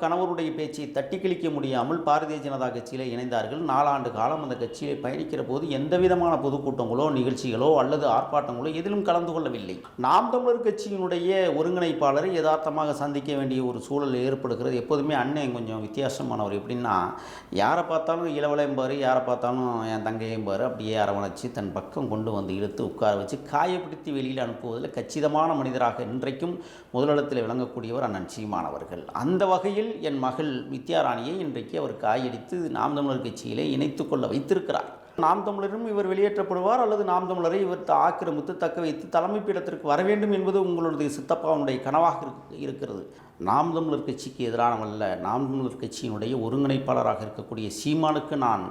கணவருடைய பேச்சை தட்டி கழிக்க முடியாமல் பாரதிய ஜனதா கட்சியில் இணைந்தார்கள். நாலாண்டு காலம் அந்த கட்சியில் பயணிக்கிற போது எந்த விதமான பொதுக்கூட்டங்களோ நிகழ்ச்சிகளோ அல்லது ஆர்ப்பாட்டங்களோ எதிலும் கலந்து கொள்ளவில்லை. நாம் தமிழர் கட்சியினுடைய ஒருங்கிணைப்பாளரை யதார்த்தமாக சந்திக்க வேண்டிய ஒரு சூழல் ஏற்படுகிறது. எப்போதுமே அண்ணன் கொஞ்சம் வித்தியாசமானவர். எப்படின்னா யாரை பார்த்தாலும் இளவலையும் பாரு யாரை பார்த்தாலும் என் தங்கையும் பாரு அப்படியே அரவணைச்சு தன் பக்கம் கொண்டு வந்து இழுத்து உட்கார வச்சு காயப்படுத்தி வெளியில் அனுப்புவதில் கச்சிதமான மனிதராக இன்றைக்கும் முதலிடத்தில் விளங்கக்கூடியவர் அண்ணன் சீமானவர்கள் அந்த வகையில் என் மகள் வித்யாராணியை இன்றைக்கு அவர் காயடித்து நாம் தமிழர் கட்சியிலே இணைத்து கொள்ள வைத்திருக்கிறார். நாம் தமிழரும் இவர் வெளியேற்றப்படுவார் அல்லது நாம் தமிழரை இவர் ஆக்கிரமித்து தக்க வைத்து தலைமை பீடத்திற்கு வர வேண்டும் என்பது உங்களுடைய சித்தப்பாவுடைய கனவாக இருக்கிறது. நாம் தமிழர் கட்சிக்கு எதிரானவல்ல நாம் தமிழர் கட்சியினுடைய ஒருங்கிணைப்பாளராக இருக்கக்கூடிய சீமானுக்கு நான்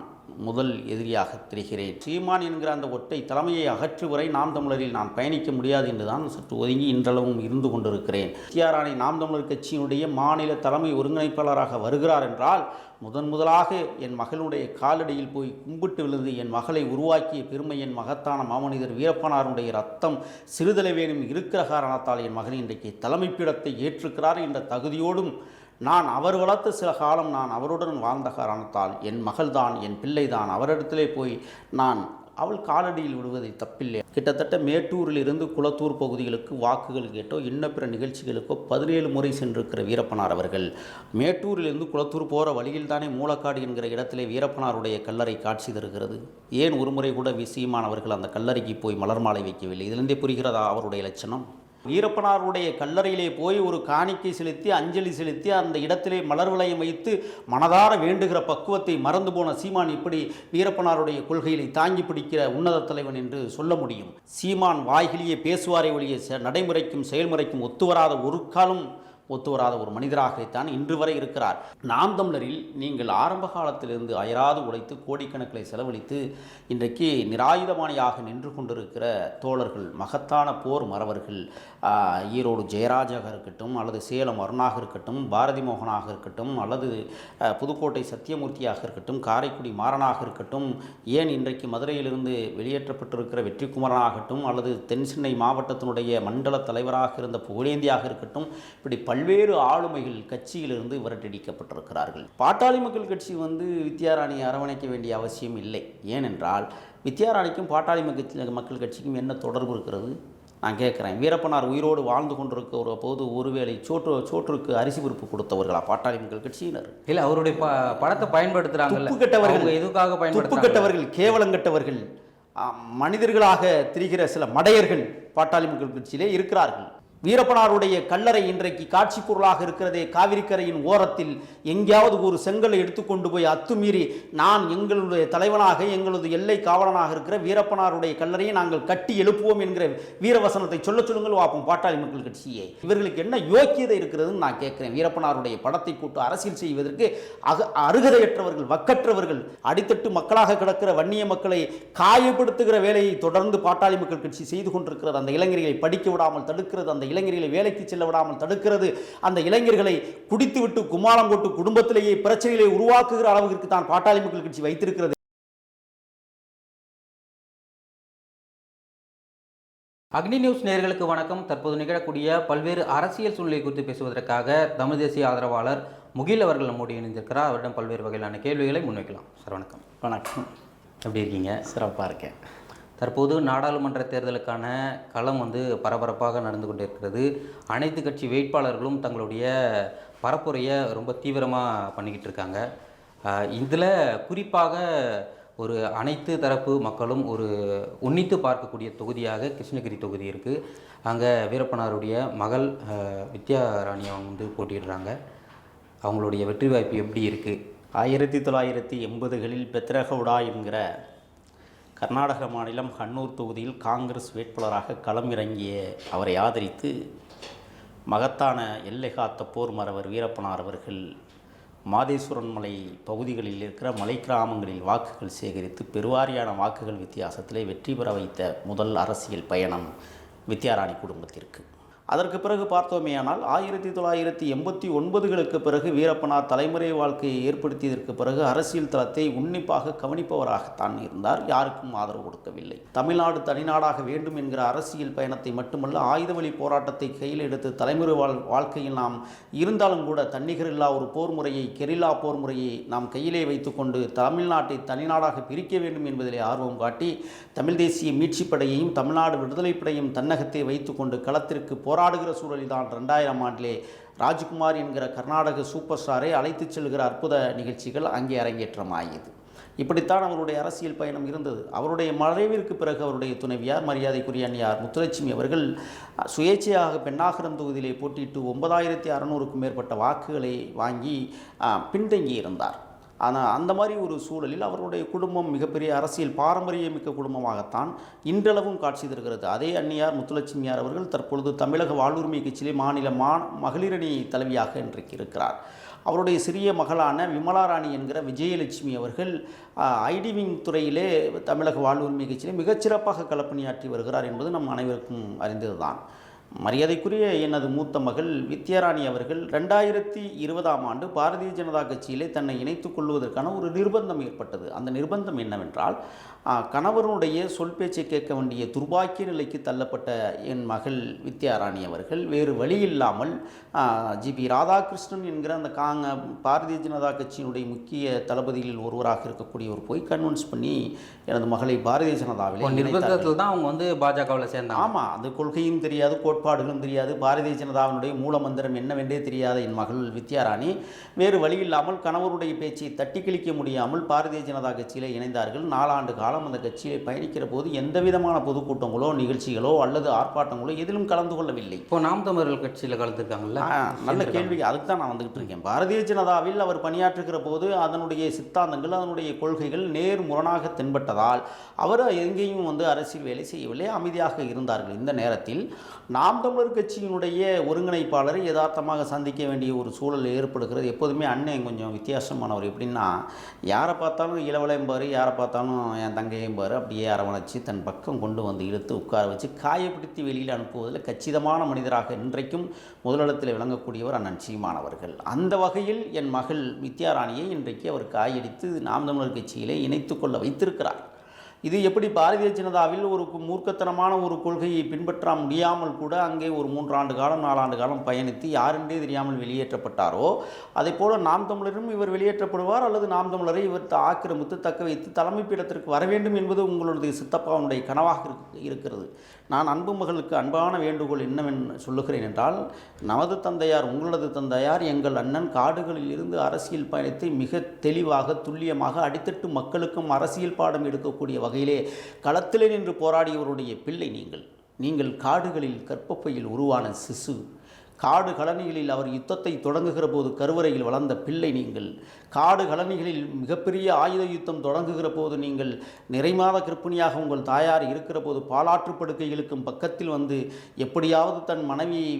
முதல் எதிரியாக தெரிகிறேன். சீமான் என்கிற அந்த ஒற்றை தலைமையை அகற்று வரை நாம் தமிழரில் நான் பயணிக்க முடியாது என்றுதான் சற்று ஒதுங்கி இன்றளவும் இருந்து கொண்டிருக்கிறேன். வித்யாராணி நாம் தமிழர் கட்சியினுடைய மாநில தலைமை ஒருங்கிணைப்பாளராக வருகிறார் என்றால் முதன் முதலாக என் மகளுடைய காலடியில் போய் கும்பிட்டு விழுந்து என் மகளை உருவாக்கிய பெருமை என் மகத்தான மாமனிதர் வீரப்பனாருடைய ரத்தம் சிறுதளவேனும் இருக்கிற காரணத்தால் என் மகன் இன்றைக்கு தலைமைப்பிடத்தை ஏற்றுக்கிறார் என்ற தகுதியோடும் நான் அவர் வளர்த்த சில காலம் நான் அவருடன் வாழ்ந்த காரணத்தால் என் மகள்தான் என் பிள்ளைதான் அவரிடத்திலே போய் நான் அவள் காலடியில் விடுவதை தப்பில்லை. கிட்டத்தட்ட மேட்டூரிலிருந்து குளத்தூர் பகுதிகளுக்கு வாக்குகள் கேட்டோ இன்ன பிற நிகழ்ச்சிகளுக்கோ பதினேழு முறை சென்றிருக்கிற வீரப்பனார் அவர்கள். மேட்டூரிலிருந்து குளத்தூர் போகிற வழியில் தானே மூலக்காடு என்கிற இடத்திலே வீரப்பனாருடைய கல்லறை காட்சி தருகிறது. ஏன் ஒரு முறை கூட விசியமானவர்கள் அவர்கள் அந்த கல்லறைக்கு போய் மலர் மாலை வைக்கவில்லை? இதிலிருந்தே புரிகிறதா அவருடைய லட்சணம்? வீரப்பனாருடைய கல்லறையிலே போய் ஒரு காணிக்கை செலுத்தி அஞ்சலி செலுத்தி அந்த இடத்திலே மலர் வளையம் வைத்து மனதார வேண்டுகிற பக்குவத்தை மறந்து போன சீமான் இப்படி வீரப்பனாருடைய கொள்கைகளை தாங்கி பிடிக்கிற உன்னத தலைவன் என்று சொல்ல முடியும். சீமான் வாய்கிலேயே பேசுவாரை ஒழிய செ- நடைமுறைக்கும் செயல்முறைக்கும் ஒத்துவராத ஒரு காலம் ஒத்துவராத ஒரு மனிதராகத்தான் இன்று வரை இருக்கிறார். நாம் தமிழரில் நீங்கள் ஆரம்ப காலத்திலிருந்து அயராது உழைத்து கோடிக்கணக்கில் செலவழித்து இன்றைக்கு நிராயுதபாணியாக நின்று கொண்டிருக்கிற தோழர்கள் மகத்தான போர் மறவர்கள் ஈரோடு ஜெயராஜாக இருக்கட்டும் அல்லது சேலம் அருணாக இருக்கட்டும் பாரதி மோகனாக இருக்கட்டும் அல்லது புதுக்கோட்டை சத்தியமூர்த்தியாக இருக்கட்டும் காரைக்குடி மாறனாக இருக்கட்டும் ஏன் இன்றைக்கு மதுரையிலிருந்து வெளியேற்றப்பட்டிருக்கிற வெற்றிக்குமரனாகட்டும் அல்லது தென் சென்னை மாவட்டத்தினுடைய மண்டல தலைவராக இருந்த புகழேந்தியாக இருக்கட்டும் இப்படி பல்வேறு ஆளுமைகள் கட்சியிலிருந்து விரட்டடிக்கப்பட்டிருக்கிறார்கள். பாட்டாளி மக்கள் கட்சி வந்து வித்யாராணியை அரவணைக்க வேண்டிய அவசியம் இல்லை. ஏனென்றால் வித்யாராணிக்கும் பாட்டாளி மக்கள் மக்கள் கட்சிக்கும் என்ன தொடர்பு இருக்கிறது? நான் கேட்குறேன். வீரப்பனார் உயிரோடு வாழ்ந்து கொண்டிருக்கிற போது ஒருவேளை சோற்று சோற்றுக்கு அரிசி பருப்பு கொடுத்தவர்களா பாட்டாளி மக்கள் கட்சியினர்? இல்ல அவருடைய ப படத்தை பயன்படுத்துறாங்கல்ல. துப்பு கெட்டவர்கள். எதுக்காக கெட்டவர்கள் கேவலங்கெட்டவர்கள் மனிதர்களாக திரிகிற சில மடையர்கள் பாட்டாளி மக்கள் கட்சியிலே இருக்கிறார்கள். வீரப்பனாருடைய கல்லறை இன்றைக்கு காட்சி பொருளாக இருக்கிறதே. காவிரிக்கரையின் ஓரத்தில் எங்கேயாவது ஒரு செங்கலை எடுத்துக்கொண்டு போய் அத்துமீறி நான் எங்களுடைய தலைவனாக எங்களது எல்லை காவலனாக இருக்கிற வீரப்பனாருடைய கல்லறையை நாங்கள் கட்டி எழுப்புவோம் என்கிற வீரவசனத்தை சொல்ல சொல்லுங்கள் பார்ப்போம் பாட்டாளி மக்கள் கட்சியே. இவர்களுக்கு என்ன யோக்கியதை இருக்கிறதுன்னு நான் கேட்குறேன். வீரப்பனாருடைய படத்தை போட்டு அரசியல் செய்வதற்கு அக அருகதையற்றவர்கள் வக்கற்றவர்கள் அடித்தட்டு மக்களாக கிடக்கிற வன்னிய மக்களை காயப்படுத்துகிற வேலையை தொடர்ந்து பாட்டாளி மக்கள் கட்சி செய்து கொண்டிருக்கிறது. அந்த இளைஞர்களை படிக்க விடாமல் தடுக்கிறது. அந்த இளைஞர்களை வேலைக்கு செல்ல விடாமல் தடுக்கிறது. அந்த இளைஞர்களை குடித்துவிட்டு கும்மாளம் போட்டு குடும்பத்திலேயே பிரச்சனைகளை உருவாக்குகிற அளவிற்கு தான் பாட்டாளி மக்கள் கட்சி வைத்திருக்கிறது. அக்னி நியூஸ் நேயர்களுக்கு வணக்கம். தற்போது நிகழக்கூடிய பல்வேறு அரசியல் சூழ்நிலை குறித்து பேசுவதற்காக தமிழ் தேசிய ஆதரவாளர் முகில் அவர்கள் நம்மோடு இணைந்திருக்கிறார். அவரிடம் பல்வேறு வகையிலான கேள்விகளை முன்வைக்கலாம். சார் வணக்கம். வணக்கம். எப்படி இருக்கீங்க? சிறப்பாக இருக்கேன். தற்போது நாடாளுமன்ற தேர்தலுக்கான களம் வந்து பரபரப்பாக நடந்து கொண்டிருக்கிறது. அனைத்து கட்சி வேட்பாளர்களும் தங்களுடைய பரப்புரையை ரொம்ப தீவிரமாக பண்ணிக்கிட்டு இருக்காங்க. இதில் குறிப்பாக ஒரு அனைத்து தரப்பு மக்களும் ஒரு உன்னித்து பார்க்கக்கூடிய தொகுதியாக கிருஷ்ணகிரி தொகுதி இருக்குது அங்கே வீரப்பனாருடைய மகள் அஹ், வித்யா ராணி அவங்க வந்து போட்டிடுறாங்க அவங்களுடைய வெற்றி வாய்ப்பு எப்படி இருக்குது ஆயிரத்தி தொள்ளாயிரத்தி எண்பதுகளில் பெத்ரகவுடா என்கிற கர்நாடக மாநிலம் கண்ணூர் தொகுதியில் காங்கிரஸ் வேட்பாளராக களம் இறங்கிய அவரை ஆதரித்து மகத்தான எல்லை காத்த போர் மறவர் வீரப்பனார் அவர்கள் மாதேஸ்வரன் மலை பகுதிகளில் இருக்கிற மலை கிராமங்களில் வாக்குகள் சேகரித்து பெருவாரியான வாக்குகள் வித்தியாசத்திலே வெற்றி பெற வைத்த முதல் அரசியல் பயணம் வித்யாராணி குடும்பத்திற்கு. அதற்கு பிறகு பார்த்தோமேயானால் ஆயிரத்தி தொள்ளாயிரத்தி எண்பத்தி ஒன்பதுகளுக்கு பிறகு வீரப்பனார் தலைமுறை வாழ்க்கையை ஏற்படுத்தியதற்கு பிறகு அரசியல் தளத்தை உன்னிப்பாக கவனிப்பவராகத்தான் இருந்தார். யாருக்கும் ஆதரவு கொடுக்கவில்லை. தமிழ்நாடு தனிநாடாக வேண்டும் என்கிற அரசியல் பயணத்தை மட்டுமல்ல ஆயுத வழி போராட்டத்தை கையில் எடுத்து தலைமுறை வாழ் வாழ்க்கையில் நாம் இருந்தாலும் கூட தன்னிகரில்லா ஒரு போர் முறையை கெரில்லா போர் முறையை நாம் கையிலே வைத்துக்கொண்டு தமிழ்நாட்டை தனிநாடாக பிரிக்க வேண்டும் என்பதிலே ஆர்வம் காட்டி தமிழ் தேசிய மீட்சிப்படையையும் தமிழ்நாடு விடுதலைப்படையும் தன்னகத்தை வைத்துக்கொண்டு களத்திற்கு போராடுகிற சூழலில் தான் ரெண்டாயிரம் ஆண்டிலே ராஜ்குமார் என்கிற கர்நாடக சூப்பர் ஸ்டாரை அழைத்துச் செல்கிற அற்புத நிகழ்ச்சிகள் அங்கே அரங்கேற்றமாகியது இப்படித்தான் அவருடைய அரசியல் பயணம் இருந்தது. அவருடைய மறைவிற்கு பிறகு அவருடைய துணைவியார் மரியாதைக்குரிய அன்னியார் முத்துலட்சுமி அவர்கள் சுயேட்சையாக பெண்ணாகரம் தொகுதியிலே போட்டியிட்டு ஒன்பதாயிரத்தி அறநூறுக்கும் மேற்பட்ட வாக்குகளை வாங்கி பின்தங்கி இருந்தார் ஆனால் அந்த மாதிரி ஒரு சூழலில் அவருடைய குடும்பம் மிகப்பெரிய அரசியல் பாரம்பரியமிக்க குடும்பமாகத்தான் இன்றளவும் காட்சி தருகிறது. அதே அன்னியார் முத்துலட்சுமியார் அவர்கள் தற்பொழுது தமிழக வாழ்வுரிமை கட்சியிலே மாநில மா மகளிரணி தலைவியாக இன்றைக்கு இருக்கிறார் அவருடைய சிறிய மகளான விமலாராணி என்கிற விஜயலட்சுமி அவர்கள் ஐடிவிங் துறையிலே தமிழக வாழ்வுரிமை கட்சியிலே மிகச்சிறப்பாக களப்பணியாற்றி வருகிறார் என்பது நம் அனைவருக்கும் அறிந்ததுதான். மரியாதைக்குரிய எனது மூத்த மகள் வித்யாராணி அவர்கள் ரெண்டாயிரத்தி இருபதாம் ஆண்டு பாரதிய ஜனதா கட்சியிலே தன்னை இணைத்துக் கொள்வதற்கான ஒரு நிர்பந்தம் ஏற்பட்டது அந்த நிர்பந்தம் என்னவென்றால் ஆ, கணவனுடைய சொல் பேச்சை கேட்க வேண்டிய துர்பாக்கிய நிலைக்கு தள்ளப்பட்ட என் மகள் வித்யாராணி அவர்கள் வேறு வழி இல்லாமல் ஜிபி ராதாகிருஷ்ணன் என்கிற அந்த காங்க பாரதிய ஜனதா கட்சியினுடைய முக்கிய தளபதிகளில் ஒருவராக இருக்கக்கூடியவர் போய் கன்வின்ஸ் பண்ணி எனது மகளை பாரதிய ஜனதாவிலே. நிர்பந்தத்தில் தான் அவங்க வந்து பாஜகவில் சேர்ந்தாங்க ஆமாம் அது கொள்கையும் தெரியாது கோட்பாடுகளும் தெரியாது. பாரதிய ஜனதாவினுடைய மூல மந்திரம் என்னவென்றே தெரியாத என் மகள் வித்யாராணி வேறு வழியில்லாமல் கணவருடைய பேச்சை தட்டி கழிக்க முடியாமல் பாரதிய ஜனதா கட்சியில் இணைந்தார்கள். நாலாண்டு காலம் அந்த கட்சியிலே பயணிக்கிற போது எந்த விதமான பொதுக்கூட்டங்களோ நிகழ்ச்சிகளோ அல்லது ஆர்ப்பாட்டங்களோ எதிலும் கலந்து கொள்ளவில்லை. இப்போ நாம் தமிழர்கள் கட்சியில் கலந்துருக்காங்கல்ல? நல்ல கேள்வி. அதுக்கு தான் நான் வந்துகிட்டு இருக்கேன். பாரதிய ஜனதாவில் அவர் பணியாற்றுகிற போது அதனுடைய சித்தாந்தங்கள் அதனுடைய கொள்கைகள் நேர் முரணாக தென்பட்டதால் அவர் எங்கேயும் வந்து அரசியல் வேலை செய்யவில்லை. அமைதியாக இருந்தார்கள். இந்த நேரத்தில் நாம் தமிழர் கட்சியினுடைய ஒருங்கிணைப்பாளரை யதார்த்தமாக சந்திக்க வேண்டிய ஒரு சூழல் ஏற்படுகிறது. எப்போதுமே அண்ணன் கொஞ்சம் வித்தியாசமானவர். எப்படின்னா யாரை பார்த்தாலும் இளவலையும் யாரை பார்த்தாலும் என் தங்கையும் பாரு அப்படியே அரவணைச்சு தன் பக்கம் கொண்டு வந்து இழுத்து உட்கார வச்சு காயப்படுத்தி வெளியில் அனுப்புவதில் கச்சிதமான மனிதராக இன்றைக்கும் முதலிடத்தில் விளங்கக்கூடியவர் அண்ணன் சீமானவர்கள் அந்த வகையில் என் மகள் வித்யாராணியை இன்றைக்கு அவர் காயடித்து நாம் தமிழர் கட்சியிலே இணைத்து கொள்ள வைத்திருக்கிறார். இது எப்படி பாரதிய ஜனதாவில் ஒரு மூர்க்கத்தனமான ஒரு கொள்கையை பின்பற்ற முடியாமல் கூட அங்கே ஒரு மூன்றாண்டு காலம் நாலாண்டு காலம் பயணித்து யாரென்றே தெரியாமல் வெளியேற்றப்பட்டாரோ அதே போல நாம் தமிழரும் இவர் வெளியேற்றப்படுவார் அல்லது நாம் தமிழரை இவர் ஆக்கிரமித்து தக்க வைத்து தலைமை பீடத்திற்கு வர வேண்டும் என்பது உங்களுடைய சித்தப்பாவுடைய கனவாக இருக்கிறது. நான் அன்பு மகளுக்கு அன்பான வேண்டுகோள் என்னவென்று சொல்லுகிறேன் என்றால் நமது தந்தையார் உங்களது தந்தையார் எங்கள் அண்ணன் காடுகளில் இருந்து அரசியல் பயணத்தை மிக தெளிவாக துல்லியமாக அடித்தட்டு மக்களுக்கும் அரசியல் பாடம் எடுக்கக்கூடிய வகையிலே களத்திலே நின்று போராடியவருடைய பிள்ளை நீங்கள். நீங்கள் காடுகளில் கற்பப்பையில் உருவான சிசு. காடு கழனிகளில் அவர் யுத்தத்தை தொடங்குகிற போது கருவறையில் வளர்ந்த பிள்ளை நீங்கள். காடு கழனிகளில் மிகப்பெரிய ஆயுத யுத்தம் தொடங்குகிற போது நீங்கள். நிறைமாத கிருப்பிணியாக உங்கள் தாயார் இருக்கிற போது பாலாற்று படுக்கைகளுக்கும் பக்கத்தில் வந்து எப்படியாவது தன் மனைவியை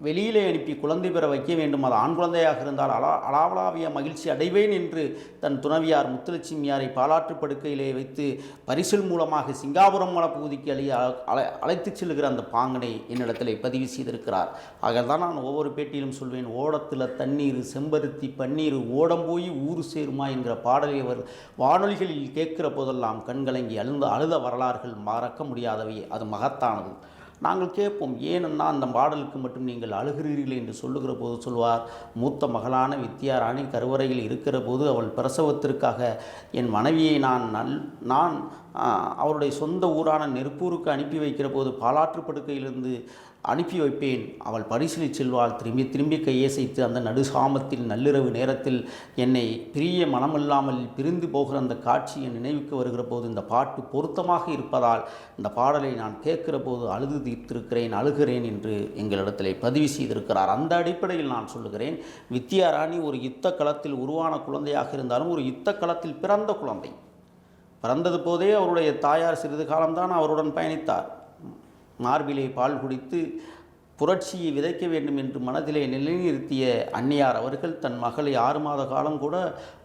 வெளியிலே அனுப்பி குழந்தை பெற வைக்க வேண்டும். அது ஆண் குழந்தையாக இருந்தால் அலா அலாவலாவிய மகிழ்ச்சி அடைவேன் என்று தன் துணவியார் முத்துலட்சுமியாரை பாலாற்று படுக்கையிலே வைத்து பரிசில் மூலமாக சிங்காபுரம் வனப்பகுதிக்கு அழி அழை அழைத்துச் செல்கிற அந்த பாங்கனை என்னிடத்தில் பதிவு செய்திருக்கிறார். ஆகதான் நான் ஒவ்வொரு பேட்டியிலும் சொல்வேன் ஓடத்தில் தண்ணீர் செம்பருத்தி பன்னீர் ஓடம் போய் ஊர் சேருமா என்கிற பாடலை அவர் வானொலிகளில் கேட்கிற போதெல்லாம் கண்கலங்கி அழுந்த அழுத வரலாறுகள் மறக்க முடியாதவை. அது மகத்தானது. நாங்கள் கேட்போம் ஏனென்னா அந்த பாடலுக்கு மட்டும் நீங்கள் அழுகிறீர்கள் என்று சொல்லுகிற போது சொல்வார் மூத்த மகளான வித்யாராணி கருவறையில் இருக்கிற போது அவள் பிரசவத்திற்காக என் மனைவியை நான் நல் நான் அவருடைய சொந்த ஊரான நெருப்பூருக்கு அனுப்பி வைக்கிற போது பாலாற்று படுக்கையிலிருந்து அனுப்பி வைப்பேன். அவள் பரிசீலி செல்வாள். திரும்பி திரும்பி கையசைத்து அந்த நடுசாமத்தில் நள்ளிரவு நேரத்தில் என்னை பிரிய மனமில்லாமல் பிரிந்து போகிற அந்த காட்சி என் நினைவுக்கு வருகிற போது இந்த பாட்டு பொருத்தமாக இருப்பதால் இந்த பாடலை நான் கேட்கிற போது அழுது தீர்த்திருக்கிறேன் அழுகிறேன் என்று எங்களிடத்திலே பதிவு செய்திருக்கிறார். அந்த அடிப்படையில் நான் சொல்லுகிறேன். வித்யாராணி ஒரு யுத்த களத்தில் உருவான குழந்தையாக இருந்தாலும் ஒரு யுத்த களத்தில் பிறந்த குழந்தை. பிறந்தது போதே அவருடைய தாயார் சிறிது காலம்தான் அவருடன் பயணித்தார். மார்பிலே பால் குடித்து புரட்சியை விதைக்க வேண்டும் என்று மனதிலே நிலைநிறுத்திய அன்னியார் அவர்கள் தன் மகளை ஆறு மாத காலம் கூட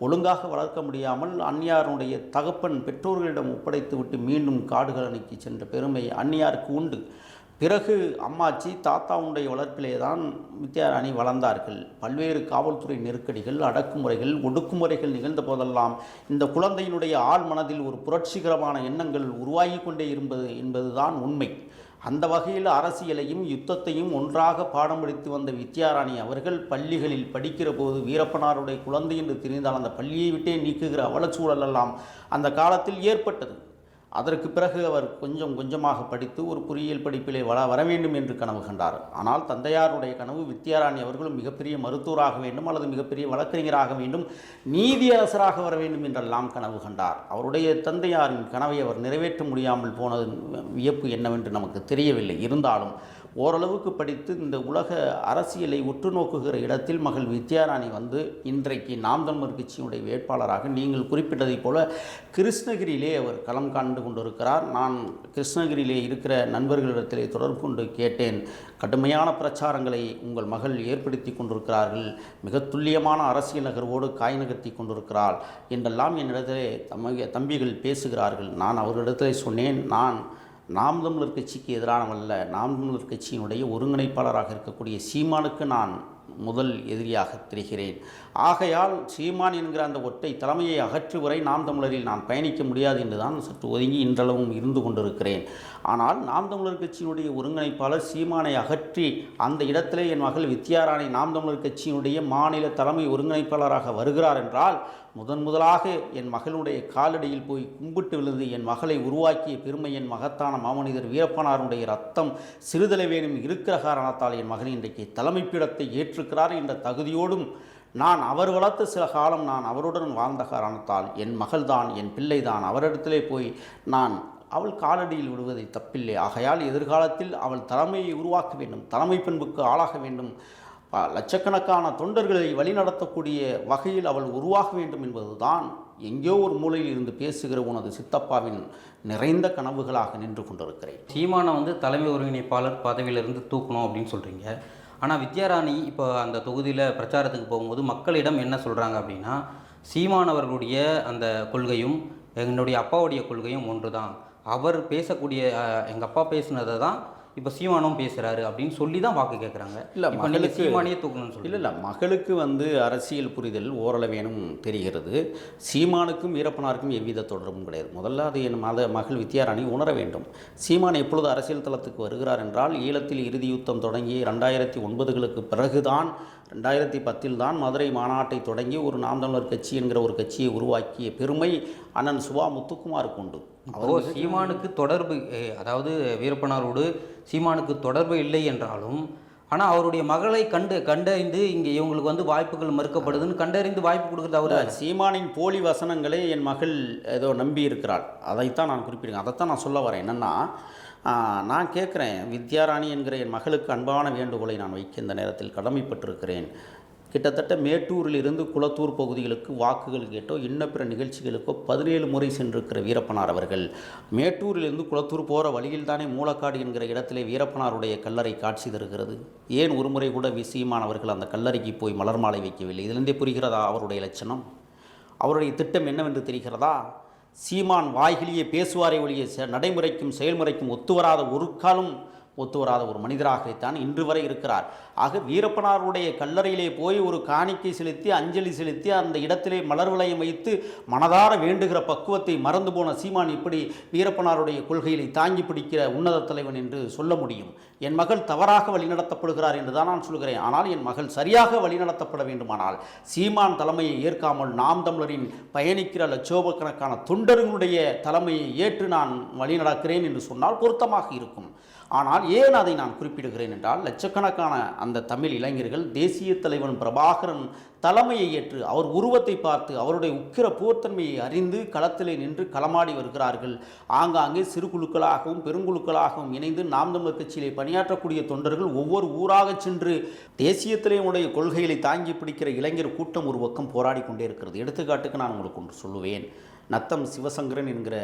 ஒழுங்காக வளர்க்க முடியாமல் அன்னியாருடைய தகப்பன் பெற்றோர்களிடம் ஒப்படைத்துவிட்டு மீண்டும் காடுகளனைக்கு சென்ற பெருமை அன்னியாருக்கு உண்டு. பிறகு அம்மாச்சி தாத்தாவுடைய வளர்ப்பிலே தான் வித்யாராணி வளர்ந்தார்கள். பல்வேறு காவல்துறை நெருக்கடிகள் அடக்குமுறைகள் ஒடுக்குமுறைகள் நிகழ்ந்த போதெல்லாம் இந்த குழந்தையினுடைய ஆழ் மனதில் ஒரு புரட்சிகரமான எண்ணங்கள் உருவாகி கொண்டே இருப்பது என்பதுதான் உண்மை. அந்த வகையில் அரசியலையும் யுத்தத்தையும் ஒன்றாக பாடம் படித்து வந்த வித்யாராணி அவர்கள் பள்ளிகளில் படிக்கிற போது வீரப்பனாருடைய குழந்தை என்று தெரிந்தால் அந்த பள்ளியை விட்டே நீக்குகிற அவலச்சூழல் எல்லாம் அந்த காலத்தில் ஏற்பட்டது. அதற்கு பிறகு அவர் கொஞ்சம் கொஞ்சமாக படித்து ஒரு பொறியியல் படிப்பிலே வள வர வேண்டும் என்று கனவு கண்டார். ஆனால் தந்தையாருடைய கனவு வித்யாராணி அவர்களும் மிகப்பெரிய மருத்துவராக வேண்டும் அல்லது மிகப்பெரிய வழக்கறிஞராக வேண்டும் நீதியரசராக வர வேண்டும் என்றெல்லாம் கனவு கண்டார். அவருடைய தந்தையாரின் கனவை அவர் நிறைவேற்ற முடியாமல் போனது வியப்பு என்னவென்று நமக்கு தெரியவில்லை. இருந்தாலும் ஓரளவுக்கு படித்து இந்த உலக அரசியலை உற்று நோக்குகிற இடத்தில் மகள் வித்யாராணி வந்து இன்றைக்கு நாம் தமிழர் கட்சியினுடைய வேட்பாளராக நீங்கள் குறிப்பிட்டதைப் போல கிருஷ்ணகிரியிலே அவர் களம் காண்டு கொண்டிருக்கிறார். நான் கிருஷ்ணகிரியிலே இருக்கிற நண்பர்களிடத்திலே தொடர்பு கொண்டு கேட்டேன். கடுமையான பிரச்சாரங்களை உங்கள் மகள் ஏற்படுத்தி கொண்டிருக்கிறார்கள். மிக துல்லியமான அரசியல் நகர்வோடு காய் நகர்த்தி கொண்டிருக்கிறாள் என்றெல்லாம் என்னிடத்திலே தம்பிகள் பேசுகிறார்கள். நான் அவர்களிடத்திலே சொன்னேன். நான் நாம் தமிழர் கட்சிக்கு எதிரானவல்ல நாம் தமிழர் கட்சியினுடைய ஒருங்கிணைப்பாளராக இருக்கக்கூடிய சீமானுக்கு நான் முதல் எதிரியாக தெரிகிறேன். ஆகையால் சீமான் என்கிற அந்த ஒற்றை தலைமையை அகற்று வரை நாம் தமிழரில் நான் பயணிக்க முடியாது என்றுதான் சற்று ஒதுங்கி இன்றளவும் இருந்து கொண்டிருக்கிறேன். ஆனால் நாம் தமிழர் கட்சியினுடைய ஒருங்கிணைப்பாளர் சீமானை அகற்றி அந்த இடத்திலே என் மகள் வித்யாராணி நாம் தமிழர் கட்சியினுடைய மாநில தலைமை ஒருங்கிணைப்பாளராக வருகிறார் என்றால் முதன் முதலாக என் மகளுடைய காலடியில் போய் கும்பிட்டு விழுந்து என் மகளை உருவாக்கிய பெருமை என் மகத்தான மாமனிதர் வீரப்பனாருடைய ரத்தம் சிறிதளவேனும் இருக்கிற காரணத்தால் என் மகன் இன்றைக்கு தலைமைப்பிடத்தை ஏற்றுக்கிறார் என்ற தகுதியோடும் நான் அவர் வளர்த்த சில காலம் நான் அவருடன் வாழ்ந்த காரணத்தால் என் மகள்தான் என் பிள்ளைதான் அவரிடத்திலே போய் நான் அவள் காலடியில் விடுவதை தப்பில்லை. ஆகையால் எதிர்காலத்தில் அவள் தலைமையை உருவாக்க வேண்டும் தலைமை பண்புக்கு ஆளாக வேண்டும். லட்சக்கணக்கான தொண்டர்களை வழிநடத்தக்கூடிய வகையில் அவள் உருவாக வேண்டும் என்பதுதான் எங்கேயோ ஒரு மூலையில் இருந்து பேசுகிற உனது சித்தப்பாவின் நிறைந்த கனவுகளாக நின்று கொண்டிருக்கிறேன். சீமானை வந்து தலைமை ஒருங்கிணைப்பாளர் பதவியிலிருந்து தூக்கணும் அப்படின்னு சொல்கிறீங்க ஆனால் வித்யாராணி இப்போ அந்த தொகுதியில் பிரச்சாரத்துக்கு போகும்போது மக்களிடம் என்ன சொல்கிறாங்க அப்படின்னா சீமானவர்களுடைய அந்த கொள்கையும் என்னுடைய அப்பாவுடைய கொள்கையும் ஒன்று தான் அவர் பேசக்கூடிய எங்கள் அப்பா பேசினதை தான் இப்போ சீமானும் பேசுகிறாரு அப்படின்னு சொல்லி தான் வாக்கு கேட்குறாங்க இல்ல, மகளுக்கு- சீமானையே தூக்கணும்னு சொல்லி இல்லை இல்லை மகளுக்கு வந்து அரசியல் புரிதல் ஓரளவேனும் தெரிகிறது. சீமானுக்கும் வீரப்பனாருக்கும் எவ்வித தொடர்பும் கிடையாது. முதல்ல அது என் மத மகள் வித்யாராணி உணர வேண்டும். சீமான் எப்பொழுது அரசியல் தளத்துக்கு வருகிறார் என்றால் ஈழத்தில் இறுதி யுத்தம் தொடங்கி ரெண்டாயிரத்தி ஒன்பதுகளுக்கு பிறகுதான் ரெண்டாயிரத்தி பத்தில் தான் மதுரை மாநாட்டை தொடங்கி ஒரு நாம் தமிழர் கட்சி என்கிற ஒரு கட்சியை உருவாக்கிய பெருமை அண்ணன் சுபா முத்துக்குமாருக்கு உண்டு. ஓ சீமானுக்கு தொடர்பு அதாவது வீரப்பனாரோடு சீமானுக்கு தொடர்பு இல்லை என்றாலும் ஆனால் அவருடைய மகளை கண்டு கண்டறிந்து இங்கே இவங்களுக்கு வந்து வாய்ப்புகள் மறுக்கப்படுதுன்னு கண்டறிந்து வாய்ப்பு கொடுக்குறது அவரு சீமானின் போலி வசனங்களை என் மகள் ஏதோ நம்பி இருக்கிறாள் அதைத்தான் நான் குறிப்பிடுங்க அதைத்தான் நான் சொல்ல வரேன். என்னென்னா நான் கேட்குறேன் வித்யாராணி என்கிற என் மகளுக்கு அன்பான வேண்டுகோளை நான் வைக்க இந்த நேரத்தில் கடமைப்பட்டிருக்கிறேன். கிட்டத்தட்ட மேட்டூரிலிருந்து குளத்தூர் பகுதிகளுக்கு வாக்குகள் கேட்டோ இன்ன பிற நிகழ்ச்சிகளுக்கோ பதினேழு முறை சென்றிருக்கிற வீரப்பனார் அவர்கள். மேட்டூரிலிருந்து குளத்தூர் போகிற வழியில் தானே மூலக்காடு என்கிற இடத்திலே வீரப்பனாருடைய கல்லறை காட்சி தருகிறது. ஏன் ஒரு முறை கூட வி அவர்கள் அந்த கல்லறைக்கு போய் மலர் மாலை வைக்கவில்லை? இதிலிருந்தே புரிகிறதா அவருடைய லட்சணம்? அவருடைய திட்டம் என்னவென்று தெரிகிறதா? சீமான் வாய்கிலேயே பேசுவாரை ஒழிய நடைமுறைக்கும் செயல்முறைக்கும் ஒத்துவராத ஒரு காலம் ஒத்துவராத ஒரு மனிதராகத்தான் இன்று வரை இருக்கிறார். ஆக வீரப்பனாருடைய கல்லறையிலே போய் ஒரு காணிக்கை செலுத்தி அஞ்சலி செலுத்தி அந்த இடத்திலே மலர் வளையம் வைத்து மனதார வேண்டுகிற பக்குவத்தை மறந்து போன சீமான் இப்படி வீரப்பனாருடைய கொள்கைகளை தாங்கி பிடிக்கிற உன்னத தலைவன் என்று சொல்ல முடியும். என் மகள் தவறாக வழிநடத்தப்படுகிறார் என்று தான் நான் சொல்கிறேன் ஆனால் என் மகள் சரியாக வழிநடத்தப்பட வேண்டுமானால் சீமான் தலைமையை ஏற்காமல் நாம் தமிழரின் பயணிக்கிற லட்சோபக்கணக்கான தொண்டர்களுடைய தலைமையை ஏற்று நான் வழிநடக்கிறேன் என்று சொன்னால் பொருத்தமாக இருக்கும். ஆனால் ஏன் அதை நான் குறிப்பிடுகிறேன் என்றால் லட்சக்கணக்கான அந்த தமிழ் இளைஞர்கள் தேசிய தலைவன் பிரபாகரன் தலைமையை ஏற்று அவர் உருவத்தை பார்த்து அவருடைய உக்கிர போர்த்தன்மையை அறிந்து களத்திலே நின்று களமாடி வருகிறார்கள். ஆங்காங்கே சிறு குழுக்களாகவும் பெருங்குழுக்களாகவும் இணைந்து நாம் தமிழர் கட்சியிலே பணியாற்றக்கூடிய தொண்டர்கள் ஒவ்வொரு ஊராகச் சென்று தேசிய தலைவனுடைய கொள்கைகளை தாங்கி பிடிக்கிற இளைஞர் கூட்டம் ஒரு பக்கம் போராடி கொண்டே இருக்கிறது. எடுத்துக்காட்டுக்கு நான் உங்களுக்கு ஒன்று சொல்லுவேன். நத்தம் சிவசங்கரன் என்கிற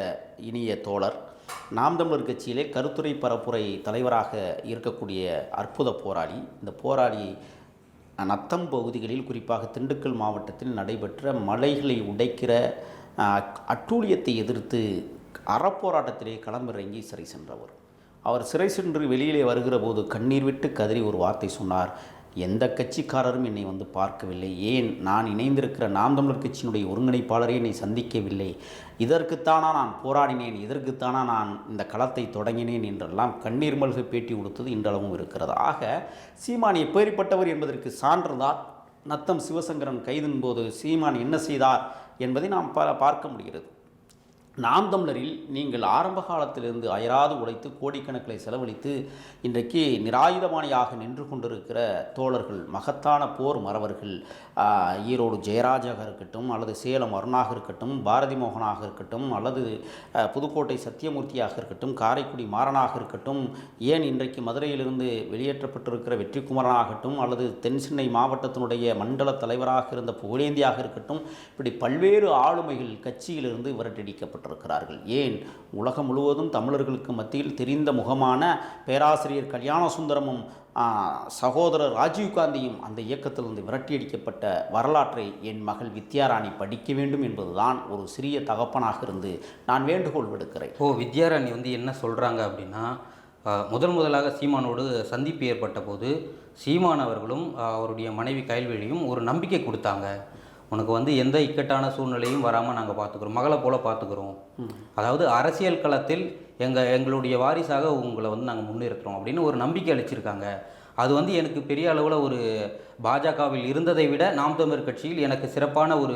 இனிய தோழர் நாம் தமிழர் கட்சியிலே கருத்துரை பரப்புரை தலைவராக இருக்கக்கூடிய அற்புத போராளி. இந்த போராளி நத்தம் பகுதிகளில் குறிப்பாக திண்டுக்கல் மாவட்டத்தில் நடைபெற்ற மலைகளை உடைக்கிற அட்டூழியத்தை எதிர்த்து அறப்போராட்டத்திலே களமிறங்கி சிறை சென்றவர். அவர் சிறை சென்று வெளியிலே வருகிற போது கண்ணீர் விட்டு கதறி ஒரு வார்த்தை சொன்னார். எந்த கட்சிக்காரரும் என்னை வந்து பார்க்கவில்லை. ஏன்? நான் இணைந்திருக்கிற நாம் தமிழர் கட்சியினுடைய ஒருங்கிணைப்பாளரே என்னை சந்திக்கவில்லை. இதற்குத்தானா நான் போராடினேன் இதற்குத்தானா நான் இந்த களத்தை தொடங்கினேன் என்றெல்லாம் கண்ணீர் மல்கு பேட்டி கொடுத்தது இன்றளவும் இருக்கிறது. ஆக சீமான் எப்பேறிப்பட்டவர் என்பதற்கு சான்றுதான். நத்தம் சிவசங்கரன் கைதின் போது சீமான் என்ன செய்தார் என்பதை நாம் பார்க்க முடிகிறது. நாம் தமிழரில் நீங்கள் ஆரம்ப காலத்திலிருந்து அயராது உழைத்து கோடிக்கணக்கில் செலவழித்து இன்றைக்கு நிராயுதபாணியாக நின்று கொண்டிருக்கிற தோழர்கள் மகத்தான போர் மறவர்கள் ஈரோடு ஜெயராஜாக இருக்கட்டும் அல்லது சேலம் அருணாக இருக்கட்டும் பாரதி மோகனாக இருக்கட்டும் அல்லது புதுக்கோட்டை சத்தியமூர்த்தியாக இருக்கட்டும் காரைக்குடி மாறனாக இருக்கட்டும் ஏன் இன்றைக்கு மதுரையிலிருந்து வெளியேற்றப்பட்டிருக்கிற வெற்றிக்குமரனாகட்டும் அல்லது தென் சென்னை மாவட்டத்தினுடைய மண்டல தலைவராக இருந்த புகழேந்தியாக இருக்கட்டும் இப்படி பல்வேறு ஆளுமைகள் கட்சியிலிருந்து விரட்டடிக்கப்பட்டிருக்கிறார்கள் ஏன்? உலகம் முழுவதும் தமிழர்களுக்கு மத்தியில் தெரிந்த முகமான பேராசிரியர் கல்யாண சுந்தரமும் சகோதரர் ராஜீவ்காந்தியும் அந்த இயக்கத்திலிருந்து விரட்டியடிக்கப்பட்ட வரலாற்றை என் மகள் வித்யாராணி படிக்க வேண்டும் என்பதுதான் ஒரு சிறிய தகப்பனாக இருந்து நான் வேண்டுகோள் விடுக்கிறேன். இப்போ வித்யாராணி வந்து என்ன சொல்கிறாங்க அப்படின்னா முதன் முதலாக சீமானோடு சந்திப்பு ஏற்பட்ட போது சீமான் அவர்களும் அவருடைய மனைவி கைல்வெளியும் ஒரு நம்பிக்கை கொடுத்தாங்க. உனக்கு வந்து எந்த இக்கட்டான சூழ்நிலையும் வராமல் நாங்கள் பார்த்துக்குறோம் மகளை போல பார்த்துக்குறோம் அதாவது அரசியல் களத்தில் எங்கள் எங்களுடைய வாரிசாக உங்களை வந்து நாங்கள் முன்னிறுத்துறோம் அப்படின்னு ஒரு நம்பிக்கை அளிச்சிருக்காங்க. அது வந்து எனக்கு பெரிய அளவில் ஒரு பாஜகவில் இருந்ததை விட நாம் தமிழர் கட்சியில் எனக்கு சிறப்பான ஒரு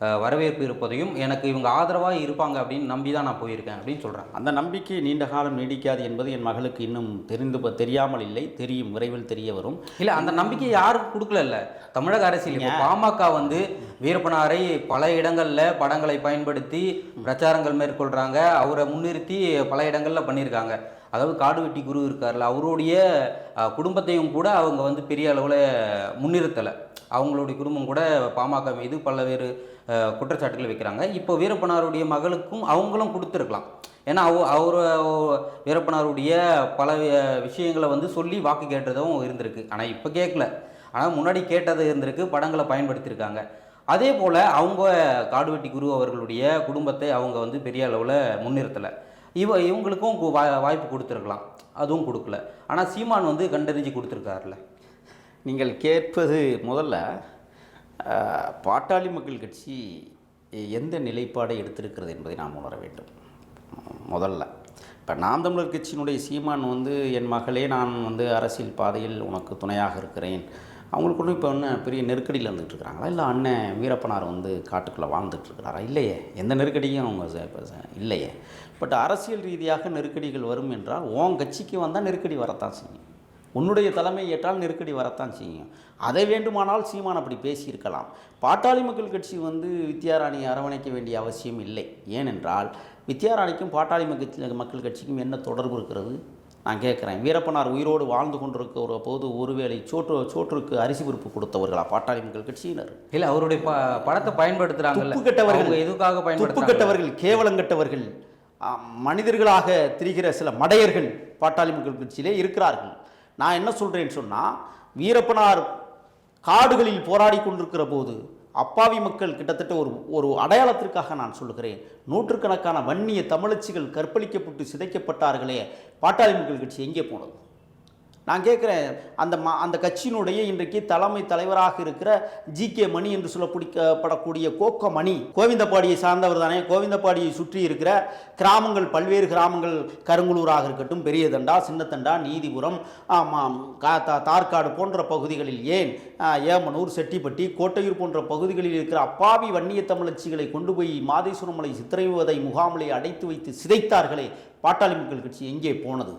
வரவேற்பு இருப்பதையும் எனக்கு இவங்க ஆதரவாக இருப்பாங்க அப்படின்னு நம்பி தான் நான் போயிருக்கேன் அப்படின்னு சொல்கிறாங்க அந்த நம்பிக்கை நீண்ட காலம் நீடிக்காது என்பது என் மகளுக்கு இன்னும் தெரிந்து தெரியாமல் இல்லை. தெரியும் விரைவில் தெரிய வரும். இல்ல அந்த நம்பிக்கை யாருக்கும் கொடுக்கல இல்ல தமிழக அரசியல் பாமக வந்து வீரப்பனாரை பல இடங்கள்ல படங்களை பயன்படுத்தி பிரச்சாரங்கள் மேற்கொள்றாங்க. அவரை முன்னிறுத்தி பல இடங்கள்ல பண்ணியிருக்காங்க. அதாவது காடுவெட்டி குரு இருக்கார்ல அவருடைய குடும்பத்தையும் கூட அவங்க வந்து பெரிய அளவில் முன்னிறுத்தலை. அவங்களுடைய குடும்பம் கூட பாமக மீது பல்வேறு குற்றச்சாட்டுகள் வைக்கிறாங்க. இப்போ வீரப்பனாருடைய மகளுக்கும் அவங்களும் கொடுத்துருக்கலாம். ஏன்னா அவ அவர் வீரப்பனாருடைய பல விஷயங்களை வந்து சொல்லி வாக்கு கேட்டதும் இருந்திருக்கு. ஆனால் இப்போ கேட்கல. ஆனால் முன்னாடி கேட்டது இருந்திருக்கு. படங்களை பயன்படுத்தியிருக்காங்க. அதே போல் அவங்க காடுவெட்டி குரு அவர்களுடைய குடும்பத்தை அவங்க வந்து பெரிய அளவில் முன்னிறுத்தலை. இவ இவங்களுக்கும் கு- வா- வாய்ப்பு கொடுத்துருக்கலாம். அதுவும் கொடுக்கல. ஆனால் சீமான் வந்து கண்டறிஞ்சு கொடுத்துருக்காருல. நீங்கள் கேட்பது முதல்ல பாட்டாளி மக்கள் கட்சி எந்த நிலைப்பாடை எடுத்திருக்கிறது என்பதை நாம் உணர வேண்டும். முதல்ல இப்போ நாம் தமிழர் கட்சியினுடைய சீமான் வந்து என் மகளே நான் வந்து அரசியல் பாதையில் உனக்கு துணையாக இருக்கிறேன். அவங்களுக்கு ஒன்றும் இப்போ என்ன பெரிய நெருக்கடியில் இருந்துகிட்டு இருக்கிறாங்களா இல்லை அண்ணன் வீரப்பனார் வந்து காட்டுக்குள்ளே வாழ்ந்துட்டுருக்கிறாரா இல்லையே. எந்த நெருக்கடியும் அவங்க இல்லையே. பட் அரசியல் ரீதியாக நெருக்கடிகள் வரும் என்றால் உன் கட்சிக்கு வந்தால் நெருக்கடி வரத்தான் செய்யும். உன்னுடைய தலைமை ஏற்றால் நெருக்கடி வரத்தான் செய்யும். அதை வேண்டுமானால் சீமான் அப்படி பேசியிருக்கலாம். பாட்டாளி மக்கள் கட்சி வந்து வித்யாராணியை அரவணைக்க வேண்டிய அவசியம் இல்லை. ஏனென்றால் வித்யாராணிக்கும் பாட்டாளி மக்கள் மக்கள் கட்சிக்கும் என்ன தொடர்பு இருக்கிறது? நான் கேட்குறேன். வீரப்பனார் உயிரோடு வாழ்ந்து கொண்டிருக்கிற போது ஒருவேளை சோற்று சோற்றுக்கு அரிசி பருப்பு கொடுத்தவர்களா பாட்டாளி மக்கள் கட்சியினர்? இல்லை அவருடைய ப படத்தை பயன்படுத்துகிறாங்கல்ல துப்பு கெட்டவர்கள். எதுக்காக துப்பு பயன்படுத்துறாங்க? கெட்டவர்கள் கேவலங்கெட்டவர்கள் ஆ, மனிதர்களாக திரிகிற சில மடையர்கள் பாட்டாளி மக்கள் கட்சியிலே இருக்கிறார்கள். நான் என்ன சொல்கிறேன்னு சொன்னால் வீரப்பனார் காடுகளில் போராடி கொண்டிருக்கிற போது அப்பாவி மக்கள் கிட்டத்தட்ட ஒரு ஒரு அடையாளத்திற்காக நான் சொல்லுகிறேன். நூற்றுக்கணக்கான வன்னிய தமிழச்சிகள் கற்பழிக்கப்பட்டு சிதைக்கப்பட்டார்களே பாட்டாளி மக்கள் கட்சி எங்கே போனது? நான் கேட்குறேன் அந்த மா அந்த கட்சியினுடைய இன்றைக்கு தலைமை தலைவராக இருக்கிற ஜி கே மணி என்று சொல்லப்படக்கூடிய கோக்க மணி கோவிந்தப்பாடியை சார்ந்தவர் தானே கோவிந்தப்பாடியை சுற்றி இருக்கிற கிராமங்கள் பல்வேறு கிராமங்கள் கருங்குளூராக இருக்கட்டும் பெரியதண்டா சின்னத்தண்டா நீதிபுரம் ஆமாம் கா தா தார்காடு போன்ற பகுதிகளில் ஏன் ஏமனூர் செட்டிப்பட்டி கோட்டையூர் போன்ற பகுதிகளில் இருக்கிற அப்பாவி வன்னிய தமிழச்சிகளை கொண்டு போய் மாதேஸ்வரமலை சித்திரைவதை முகாமலை அடைத்து வைத்து சிதைத்தார்களே பாட்டாளி மக்கள் கட்சி எங்கே போனது?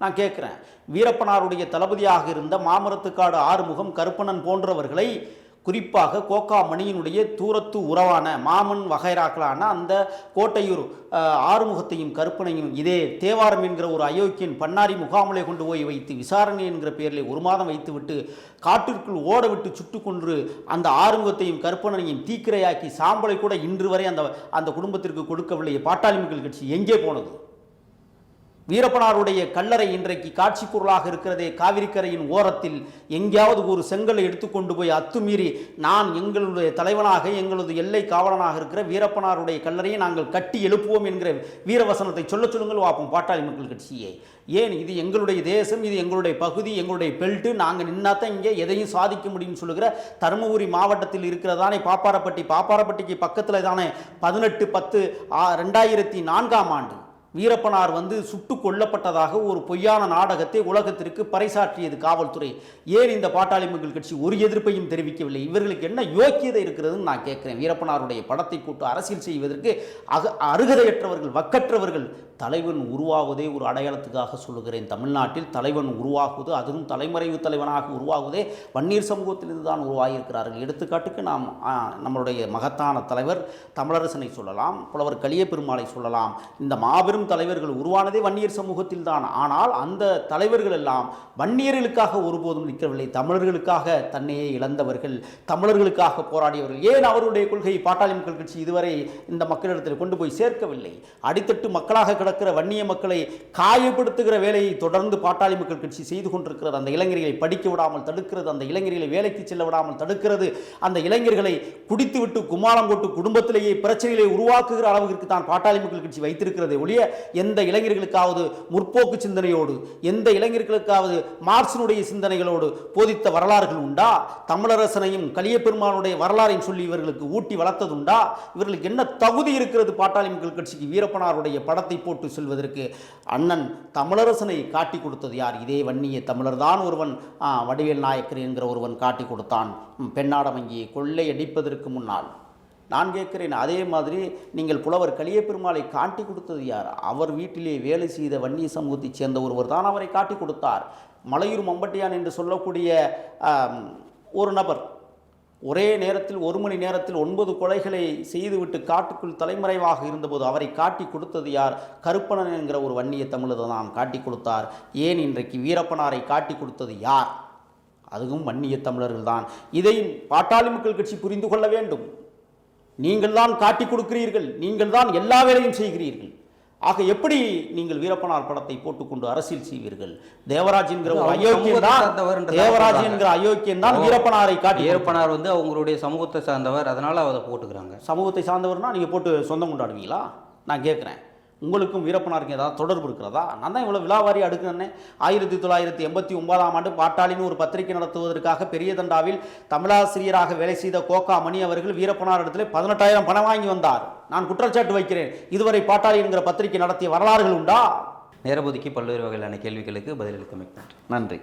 நான் கேட்குறேன். வீரப்பனாருடைய தளபதியாக இருந்த மாமரத்துக்காடு ஆறுமுகம் கருப்பணன் போன்றவர்களை குறிப்பாக கோக்காமணியினுடைய தூரத்து உறவான மாமன் வகைராக்களான அந்த கோட்டையூர் ஆறுமுகத்தையும் கருப்பனையும் இதே தேவாரம் என்கிற ஒரு அயோக்கியன் பன்னாரி முகாமலை கொண்டு போய் வைத்து விசாரணை என்கிற பெயரில் ஒரு மாதம் வைத்துவிட்டு காட்டிற்குள் ஓடவிட்டு சுட்டு கொன்று அந்த ஆறுமுகத்தையும் கருப்பனையும் தீக்கிரையாக்கி சாம்பலை கூட இன்று வரை அந்த அந்த குடும்பத்திற்கு கொடுக்கவில்லை. பாட்டாளி மக்கள் கட்சி எங்கே போனது? வீரப்பனாருடைய கல்லறை இன்றைக்கு காட்சி பொருளாக இருக்கிறதே. காவிரிக்கரையின் ஓரத்தில் எங்கேயாவது ஒரு செங்கலை எடுத்துக்கொண்டு போய் அத்துமீறி நான் எங்களுடைய தலைவனாக எங்களது எல்லை காவலனாக இருக்கிற வீரப்பனாருடைய கல்லறையை நாங்கள் கட்டி எழுப்புவோம் என்கிற வீரவசனத்தை சொல்ல சொல்லுங்கள். வாப்போம் பாட்டாளி மக்கள் கட்சியே. ஏன்? இது எங்களுடைய தேசம் இது எங்களுடைய பகுதி எங்களுடைய பெல்ட்டு நாங்கள் நின்னாதான் இங்கே எதையும் சாதிக்க முடியும்னு சொல்லுகிற தருமபுரி மாவட்டத்தில் இருக்கிறதானே பாப்பாரப்பட்டி. பாப்பாரப்பட்டிக்கு பக்கத்தில் தானே பதினெட்டு பத்து ஆ- ரெண்டாயிரத்தி நான்காம் ஆண்டு. வீரப்பனார் வந்து சுட்டு கொல்லப்பட்டதாக ஒரு பொய்யான நாடகத்தை உலகத்திற்கு பறைசாற்றியது காவல்துறை. ஏன் இந்த பாட்டாளி மக்கள் கட்சி ஒரு எதிர்ப்பையும் தெரிவிக்கவில்லை? இவர்களுக்கு என்ன யோக்கியதை இருக்கிறதுன்னு நான் கேட்குறேன். வீரப்பனாருடைய படத்தை போட்டு அரசியல் செய்வதற்கு அக அருகதையற்றவர்கள் வக்கற்றவர்கள் தலைவன் உருவாவதே ஒரு அடையாளத்துக்காக சொல்லுகிறேன். தமிழ்நாட்டில் தலைவன் உருவாகுவது அதுவும் தலைமறைவு தலைவனாக உருவாகுவதே வன்னீர் சமூகத்திலிருந்து தான் உருவாகியிருக்கிறார்கள். எடுத்துக்காட்டுக்கு நாம் நம்மளுடைய மகத்தான தலைவர் தமிழரசனை சொல்லலாம் புலவர் கலிய பெருமாளை சொல்லலாம். இந்த மாபெரும் தலைவர்கள் உருவானதே வன்னியர் சமூகத்தில் தான் ஆனால் அந்த தலைவர்கள் எல்லாம் வன்னியர்களுக்காக ஒருபோதும் நிற்கவில்லை. தமிழர்களுக்காக தன்னையே இழந்தவர்கள் தமிழர்களுக்காக போராடியவர்கள். ஏன் அவருடைய கொள்கை பாட்டாளி மக்கள் கட்சி இதுவரை இந்த மக்களிடத்தில் கொண்டு போய் சேர்க்கவில்லை? அடித்தட்டு மக்களாக கிடக்கிற வன்னிய மக்களை காயப்படுத்துகிற வேலையை தொடர்ந்து பாட்டாளி மக்கள் கட்சி செய்து கொண்டிருக்கிறது. அந்த இளைஞர்களை படிக்க விடாமல் தடுக்கிறது. அந்த இளைஞர்களை வேலைக்கு செல்ல விடாமல் தடுக்கிறது. அந்த இளைஞர்களை குடித்துவிட்டு குமாரம் போட்டு குடும்பத்திலேயே பிரச்சனைகளை உருவாக்குகிற அளவிற்கு தான் பாட்டாளி மக்கள் கட்சி வைத்திருக்கிறது ஒழிய எந்த இளைஞர்களுக்காவது முற்போக்கு சிந்தனையோடு எந்த இளைஞர்களுக்காவது மார்க்சினுடைய சிந்தனைகளோடு போதித்த வரலாறுகள் உண்டா? தமிழரசனையும் கலியபெருமானுடைய வரலாறையும் சொல்லி இவர்களுக்கு ஊட்டி வளர்த்ததுண்டா? இவர்களுக்கு என்ன தகுதி இருக்கிறது பாட்டாளி மக்கள் கட்சிக்கு? வீரப்பனாருடைய படத்தை போட்டு செல்வதற்கு அண்ணன் தமிழரசனை காட்டி கொடுத்தது யார்? இதே வன்னிய தமிழர் தான் ஒருவன் வடிவேல் நாயக்கர் என்கிற ஒருவன் காட்டி கொடுத்தான். பெண்ணாட வங்கியை கொள்ளையடிப்பதற்கு முன்னால். நான் கேட்கிறேன் அதே மாதிரி நீங்கள் புலவர் கலிய பெருமாளை காட்டி கொடுத்தது யார்? அவர் வீட்டிலே வேலை செய்த வன்னிய சமூகத்தைச் சேர்ந்த ஒருவர் தான் அவரை காட்டி கொடுத்தார். மலையூர் மம்பட்டியான் என்று சொல்லக்கூடிய ஒரு நபர். ஒரே நேரத்தில் ஒரு மணி நேரத்தில் ஒன்பது கொலைகளை செய்துவிட்டு காட்டுக்குள் தலைமறைவாக இருந்தபோது அவரை காட்டி கொடுத்தது யார்? கருப்பணன் என்கிற ஒரு வன்னிய தமிழர் தான் காட்டி கொடுத்தார். ஏன் இன்றைக்கு வீரப்பனாரை காட்டி கொடுத்தது யார்? அதுவும் வன்னிய தமிழர்கள் தான். இதை பாட்டாளி மக்கள் கட்சி புரிந்து கொள்ள வேண்டும். நீங்கள் தான் காட்டி கொடுக்கிறீர்கள் நீங்கள் தான் எல்லா வேலையும் செய்கிறீர்கள். ஆக எப்படி நீங்கள் வீரப்பனார் படத்தை போட்டுக்கொண்டு அரசியல் செய்வீர்கள்? தேவராஜ் என்கிற ஒரு சமூகத்தை தான் தேவராஜ். என்கிற அயோக்கியன் தான் வீரப்பனாரை காட்டி. ஏற்பனார் வந்து அவங்களுடைய சமூகத்தை சார்ந்தவர் அதனால அதை போட்டுக்கிறாங்க. சமூகத்தை சார்ந்தவர்னா நீங்கள் போட்டு சொந்தம் கொண்டாடுவீங்களா? நான் கேட்குறேன் உங்களுக்கும் வீரப்பனாருக்கும் ஏதாவது தொடர்பு இருக்கிறதா? நான் தான் இவ்வளோ விழாவாரி அடுக்கிறேன்னே ஆயிரத்தி தொள்ளாயிரத்தி எண்பத்தி ஒன்பதாம் ஆண்டு பாட்டாளின்னு ஒரு பத்திரிகை நடத்துவதற்காக பெரிய தண்டாவில் தமிழாசிரியராக வேலை செய்த கோகா மணி அவர்கள் வீரப்பனார் இடத்துல பதினெட்டாயிரம் பணம் வாங்கி வந்தார். நான் குற்றச்சாட்டு வைக்கிறேன். இதுவரை பாட்டாளி என்கிற பத்திரிகை நடத்திய வரலாறுகள் உண்டா? நேரபொதுக்கி பல்வேறு வகையிலான கேள்விகளுக்கு பதிலளித்தமைக்கு நன்றி. நன்றி.